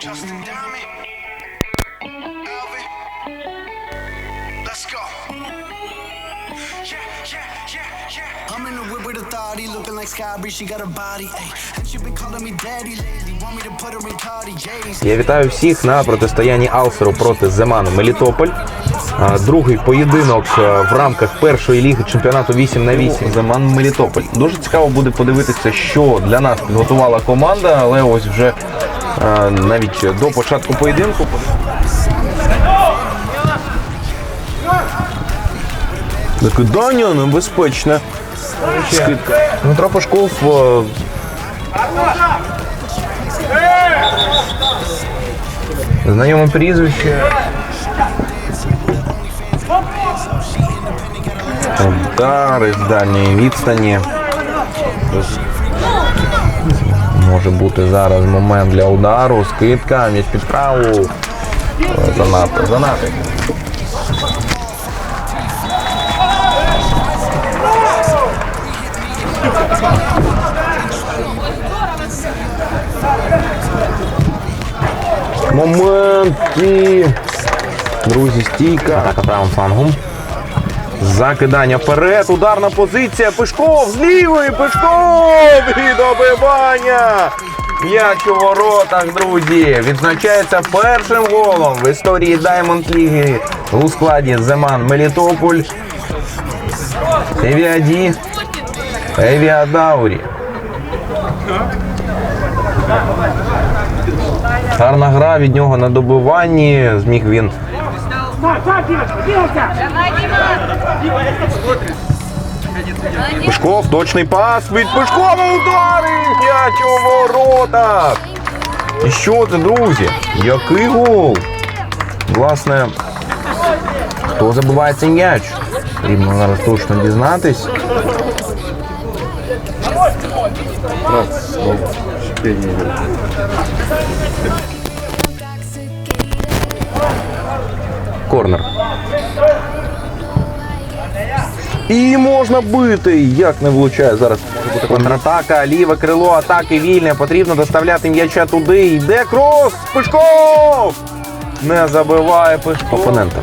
Justin Diamond. Alvin. Let's go. Yeah, yeah, yeah, yeah. I'm in the whip with authority, looking like Sky Bree, she got a body, ayy. And she been calling me daddy lately, want me to put her in Cartier's. Я вітаю всіх на протистоянні Алсеру проти Земану Мелітополь. А, Другий поєдинок е, в рамках першої ліги чемпіонату 8 на 8 Земан Мелітополь. Дуже цікаво буде подивитися, що для нас підготувала команда, але ось вже навіть до початку поєдинку. Закидання небезпечне. Дмитро Пашков Знайоме прізвище. Удари з дальньої відстані. Може бути зараз момент для удару, скидка, м'яч під праву. Занадто, занадто. Момент і... Друзі, стійка. Атака правим флангом. Закидання вперед. Ударна позиція. Пишков з лівої. Пишков! І добивання. М'яч у воротах, друзі. Відзначається першим голом в історії Даймонд Ліги у складі Земан Мелітополь. Евіаді. Евіадаурі. Гарна гра від нього на добиванні. Зміг він Пушков, точний пас від Пушкова удари! М'яч у воротах! І що це, друзі? Який гол? Власне, хто забиває цей м'яч? Потрібно зараз точно дізнатись. Корнер. І можна бити. Як не влучає зараз. Може бути контратака, ліве крило, атаки вільне. Потрібно доставляти м'яча туди. Йде крос. Пишков! Не забиває Пишков. опонента.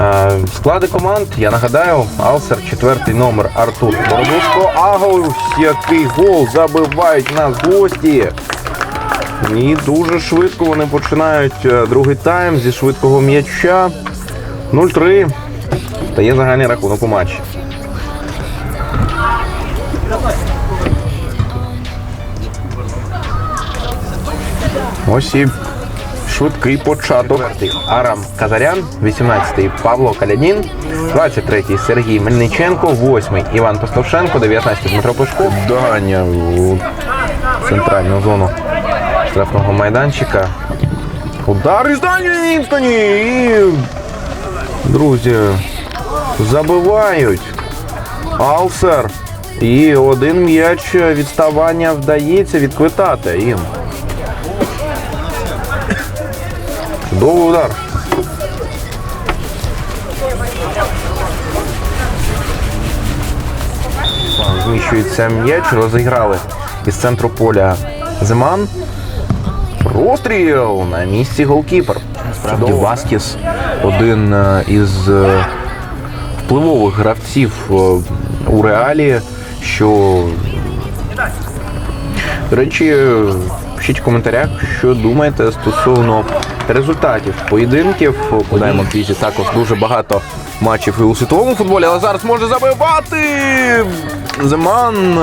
Е, Склади команд, я нагадаю, Алсер, четвертий номер Артур Боробушко. Агов, який гол забивають нас гості. І дуже швидко вони починають е, другий тайм зі швидкого м'яча. 0-3. Стає загальний рахунок у матчі. Ось і швидкий початок. Арам Казарян, 18-й Павло Калянін, 23-й Сергій Мельниченко, 8-й Іван Постовшенко, 19-й Дмитро Пушков. Даня у центральну зону штрафного майданчика. Удар із відстані. І, друзі, забивають. Алсер. І один м'яч відставання вдається відквитати їм. Чудовий удар. Зміщується м'яч, розіграли із центру поля Зиман. Розстріл на місці голкіпер. Насправді Васкіс один е, із е, впливових гравців е, у реалі, що до речі, пишіть в коментарях, що думаєте стосовно результатів поєдинків. Подаємо квізі також дуже багато матчів і у світовому футболі, але зараз може забивати Земан.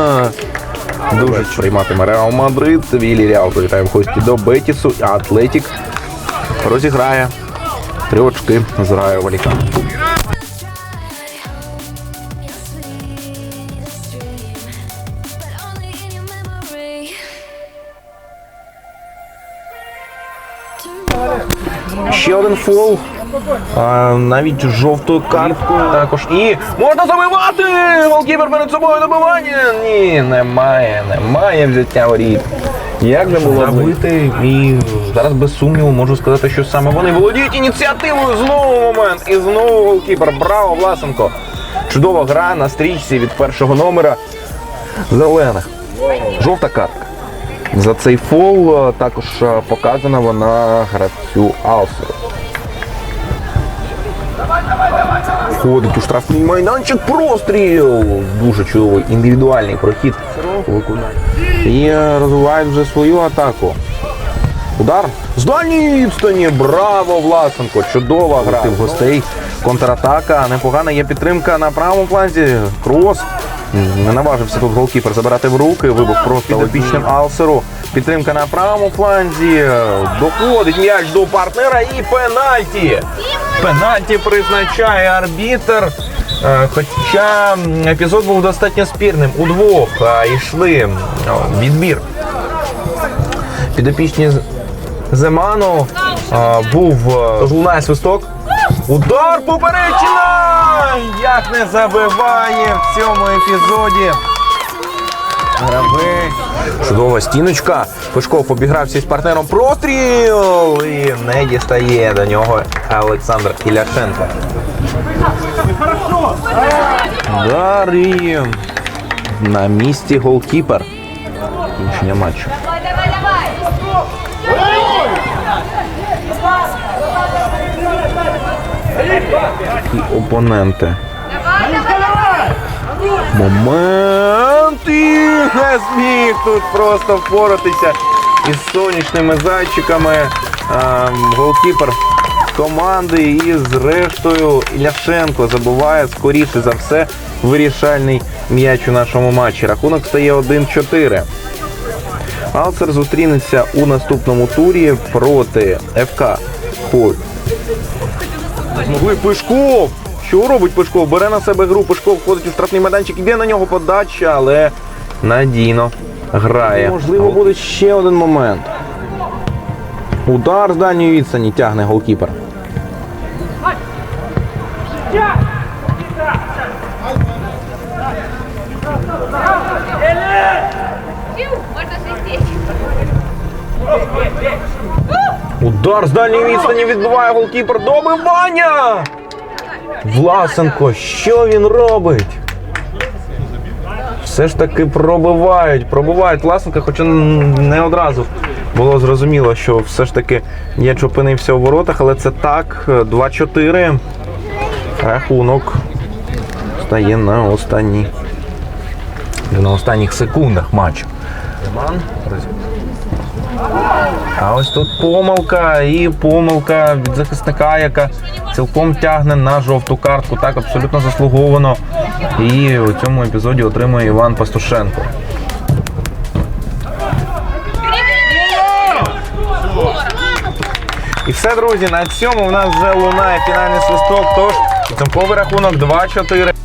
Дуже прийматиме Реал Мадрид. Вілі Реал привітаємо в гості до Бетісу. А Атлетік розіграє три очки з Раю Валіка. Ще один фол. А, навіть жовтою карткою також. І можна забивати! Голкіпер перед собою добивання. Ні, немає, немає взяття воріт. Як не було забити, і зараз без сумніву можу сказати, що саме вони володіють ініціативою. Знову момент. І знову голкіпер. Браво, Власенко. Чудова гра на стрічці від першого номера зелених. Жовта картка. За цей фол також показана вона гравцю Алсеру. Входить у штрафний майданчик, простріл! Дуже чудовий індивідуальний прохід. І розвивають вже свою атаку. Удар з дальньої відстані. Браво, Власенко! Чудова гра. Тим гостей. Контратака. Непогана є підтримка на правому фланзі. Крос. Не наважився тут голкіпер забирати в руки. Вибух просто епічним Алсеру. Підтримка на правому фланзі. Доходить м'яч до партнера і пенальті. Пенальті призначає арбітр. Е, Хоча епізод був достатньо спірним. Удвох е, йшли відбір підопічні Земану був тож лунає свисток. Удар поперечина! Як не забиває в цьому епізоді. Чудова стіночка. Пишков обігрався з партнером простріл і не дістає до нього Олександр Іляшенко. Удар на місці голкіпер. Кінчення матчу. І опоненти. Момент і зміг тут просто впоратися із сонячними зайчиками. Голкіпер команди і зрештою Ляшенко забуває скоріше за все вирішальний м'яч у нашому матчі. Рахунок стає 1-4. Алцер зустрінеться у наступному турі проти ФК Хой. Змогли Пишков. Що робить Пишков? Бере на себе гру. Пишков входить у штрафний майданчик, іде на нього подача, але надійно грає. Можливо, буде ще один момент. Удар з дальньої відстані тягне голкіпер. Удар з дальньої відстані відбиває голкіпер. Добивання! Власенко, що він робить? Все ж таки пробивають, пробивають Власенка, хоча не одразу було зрозуміло, що все ж таки м'яч опинився у воротах, але це так. 2-4. Рахунок стає на останній. На останніх секундах матчу. А ось тут помилка і помилка від захисника, яка цілком тягне на жовту картку. Так абсолютно заслуговано. І у цьому епізоді отримує Іван Пастушенко. І все, друзі, на цьому в нас вже лунає фінальний свисток. Тож підсумковий рахунок 2-4.